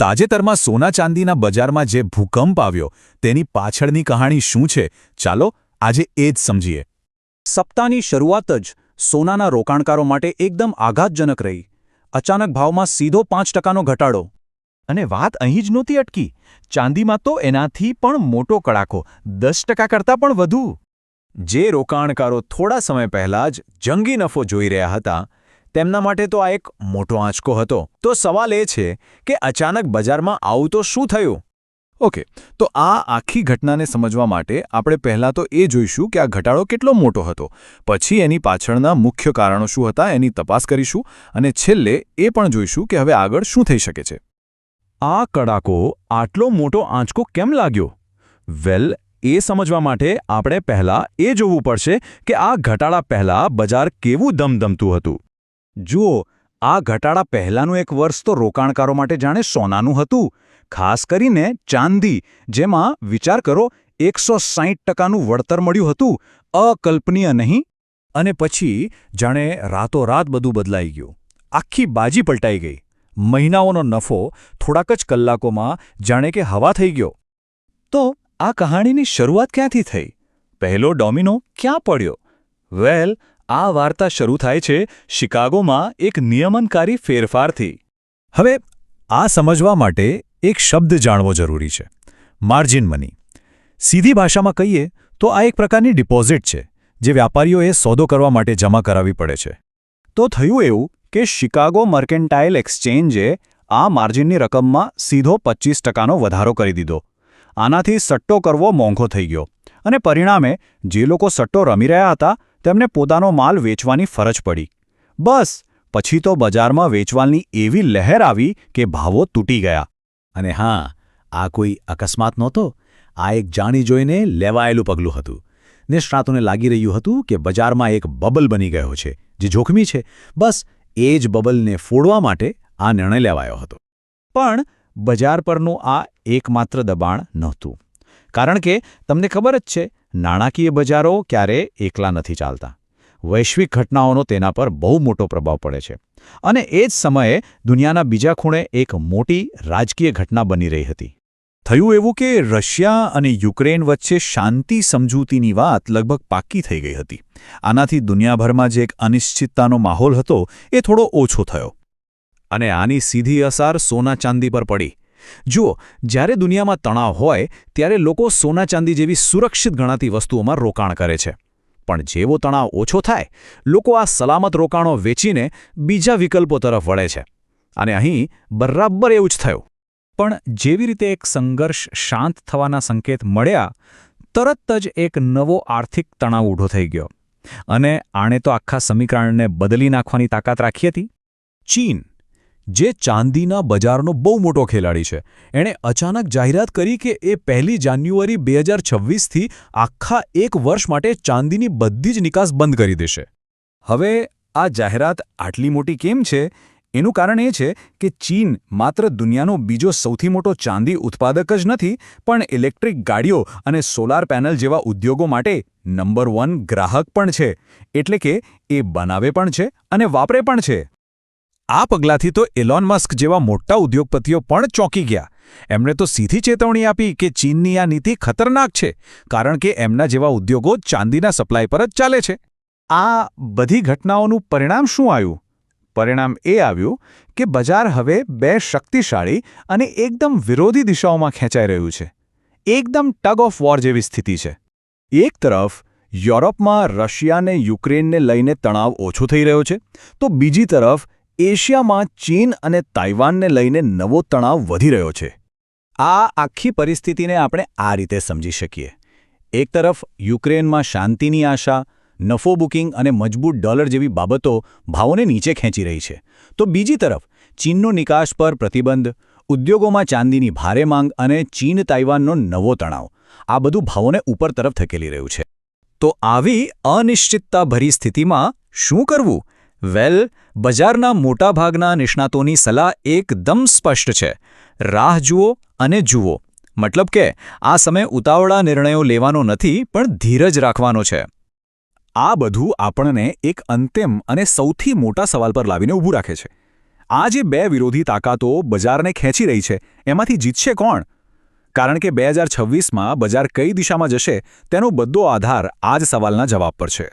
તાજેતરમાં સોના ચાંદીના બજારમાં જે ભૂકંપ આવ્યો, તેની પાછળની કહાણી શું છે? ચાલો આજે એ જ સમજીએ. સપ્તાહની શરૂઆત જ સોનાના રોકાણકારો માટે એકદમ આઘાતજનક રહી. અચાનક ભાવમાં સીધો પાંચ ટકાનો ઘટાડો. અને વાત અહીં જ નહોતી અટકી. ચાંદીમાં તો એનાથી પણ મોટો કડાકો, દસ ટકા કરતાં પણ વધુ. જે રોકાણકારો થોડા સમય પહેલાં જ જંગી નફો જોઈ રહ્યા હતા તેમના માટે તો આ એક મોટો આંચકો હતો. તો સવાલ એ છે કે અચાનક બજારમાં આવું તો શું થયું? ઓકે, તો આ આખી ઘટનાને સમજવા માટે આપણે પહેલાં તો એ જોઈશું કે આ ઘટાડો કેટલો મોટો હતો. પછી એની પાછળના મુખ્ય કારણો શું હતા એની તપાસ કરીશું અને છેલ્લે એ પણ જોઈશું કે હવે આગળ શું થઈ શકે છે. આ કડાકો આટલો મોટો આંચકો કેમ લાગ્યો? વેલ, એ સમજવા માટે આપણે પહેલાં એ જોવું પડશે કે આ ઘટાડા પહેલાં બજાર કેવું ધમધમતું હતું. જુઓ, આ ઘટાડા પહેલાંનું એક વર્ષ તો રોકાણકારો માટે જાણે સોનાનું હતું. ખાસ કરીને ચાંદી, જેમાં, વિચાર કરો, એકસો સાહીઠ ટકાનું વળતર મળ્યું હતું. અકલ્પનીય નહીં. અને પછી, જાણે રાતોરાત બધું બદલાઈ ગયું. આખી બાજી પલટાઈ ગઈ. મહિનાઓનો નફો થોડાક જ કલાકોમાં જાણે કે હવા થઈ ગયો. તો, આ કહાણીની શરૂઆત ક્યાંથી થઈ? પહેલો ડોમિનો ક્યાં પડ્યો? વેલ આ વાર્તા શરૂ થાય છે શિકાગોમાં એક નિયમનકારી ફેરફારથી. હવે, આ સમજવા માટે એક શબ્દ જાણવો જરૂરી છે. Margin money. સીધી ભાષામાં કહીએ તો આ એક પ્રકારની ડિપોઝિટ છે, જે વ્યાપારીઓએ સોદો કરવા માટે જમા કરાવવી પડે છે. તો થયું એવું કે શિકાગો મર્કેન્ટાઇલ એક્સચેન્જે આ માર્જિનની રકમમાં સીધો પચીસ ટકાનો વધારો કરી દીધો. આનાથી સટ્ટો કરવો મોંઘો થઈ ગયો અને પરિણામે જે લોકો સટ્ટો રમી રહ્યા હતા તેમને પોતાનો માલ વેચવાની ફરજ પડી. બસ, પછી તો બજારમાં વેચવાલની એવી લહેર આવી કે ભાવો તૂટી ગયા. અને હા, આ કોઈ અકસ્માત નહોતો. આ એક જાણી જોઈને લેવાયેલું પગલું હતું. નિષ્ણાતોને લાગી રહ્યું હતું કે બજારમાં એક બબલ બની ગયો છે, જે જોખમી છે. બસ, એ જ બબલને ફોડવા માટે આ નિર્ણય લેવાયો હતો. પણ બજાર પરનું આ એકમાત્ર દબાણ નહોતું. કારણ કે, તમને ખબર જ છે નાણાકીય બજારો ક્યારે એકલા નથી ચાલતા. વૈશ્વિક ઘટનાઓનો તેના પર બહુ મોટો પ્રભાવ પડે છે. અને એ જ સમયે દુનિયાના બીજા ખૂણે એક મોટી રાજકીય ઘટના બની રહી હતી. થયું એવું કે રશિયા અને યુક્રેન વચ્ચે શાંતિ સમજૂતીની વાત લગભગ પાક્કી થઈ ગઈ હતી. આનાથી દુનિયાભરમાં જે એક અનિશ્ચિતતાનો માહોલ હતો એ થોડો ઓછો થયો. અને આની સીધી અસર સોના ચાંદી પર પડી. જુઓ, જ્યારે દુનિયામાં તણાવ હોય, ત્યારે લોકો સોના ચાંદી જેવી સુરક્ષિત ગણાતી વસ્તુઓમાં રોકાણ કરે છે. પણ જેવો તણાવ ઓછો થાય, લોકો આ સલામત રોકાણો વેચીને બીજા વિકલ્પો તરફ વળે છે. અને અહીં બરાબર એવું જ થયું. પણ જેવી રીતે એક સંઘર્ષ શાંત થવાના સંકેત મળ્યા, તરત જ એક નવો આર્થિક તણાવ ઊભો થઈ ગયો. અને આણે તો આખા સમીકરણને બદલી નાખવાની તાકાત રાખી હતી? ચીન. જે ચાંદીના બજારનો બહુ મોટો ખેલાડી છે. એણે અચાનક જાહેરાત કરી કે એ પહેલી જાન્યુઆરી બે હજાર છવ્વીસથી આખા એક વર્ષ માટે ચાંદીની બધી જ નિકાસ બંધ કરી દેશે. હવે આ જાહેરાત આટલી મોટી કેમ છે? એનું કારણ એ છે કે ચીન માત્ર દુનિયાનો બીજો સૌથી મોટો ચાંદી ઉત્પાદક જ નથી, પણ ઇલેક્ટ્રિક ગાડીઓ અને સોલાર પેનલ જેવા ઉદ્યોગો માટે નંબર વન ગ્રાહક પણ છે. એટલે કે એ બનાવે પણ છે અને વાપરે પણ છે. આ પગલાંથી તો એલોન મસ્ક જેવા મોટા ઉદ્યોગપતિઓ પણ ચોંકી ગયા. એમણે તો સીધી ચેતવણી આપી કે ચીનની આ નીતિ ખતરનાક છે, કારણ કે એમના જેવા ઉદ્યોગો ચાંદીના સપ્લાય પર જ ચાલે છે. આ બધી ઘટનાઓનું પરિણામ શું આવ્યું? પરિણામ એ આવ્યું કે બજાર હવે બે શક્તિશાળી અને એકદમ વિરોધી દિશાઓમાં ખેંચાઈ રહ્યું છે. એકદમ ટગ ઓફ વોર જેવી સ્થિતિ છે. એક તરફ, યુરોપમાં રશિયાને યુક્રેનને લઈને તણાવ ઓછો થઈ રહ્યો છે, તો બીજી તરફ એશિયામાં ચીન અને તાઇવાનને લઈને નવો તણાવ વધી રહ્યો છે. આ આખી પરિસ્થિતિને આપણે આ રીતે સમજી શકીએ. એક તરફ યુક્રેનમાં શાંતિની આશા, નફો બુકિંગ અને મજબૂત ડોલર જેવી બાબતો ભાવોને નીચે ખેંચી રહી છે. તો બીજી તરફ, ચીનનો નિકાસ પર પ્રતિબંધ, ઉદ્યોગોમાં ચાંદીની ભારે માંગ અને ચીન તાઇવાનનો નવો તણાવ, આ બધું ભાવોને ઉપર તરફ ધકેલી રહ્યું છે. તો આવી અનિશ્ચિતતાભરી સ્થિતિમાં શું કરવું? વેલ, બજારના મોટાભાગના નિષ્ણાતોની સલાહ એકદમ સ્પષ્ટ છે. રાહ જુઓ અને જુઓ. મતલબ કે, આ સમય ઉતાવળા નિર્ણયો લેવાનો નથી, પણ ધીરજ રાખવાનો છે. આ બધું આપણને એક અંતિમ અને સૌથી મોટા સવાલ પર લાવીને ઊભું રાખે છે. આ જે બે વિરોધી તાકાતો બજારને ખેંચી રહી છે, એમાંથી જીતશે કોણ? કારણ કે બે હજાર છવ્વીસમાં બજાર કઈ દિશામાં જશે, તેનો બધો આધાર આ જ સવાલના જવાબ પર છે.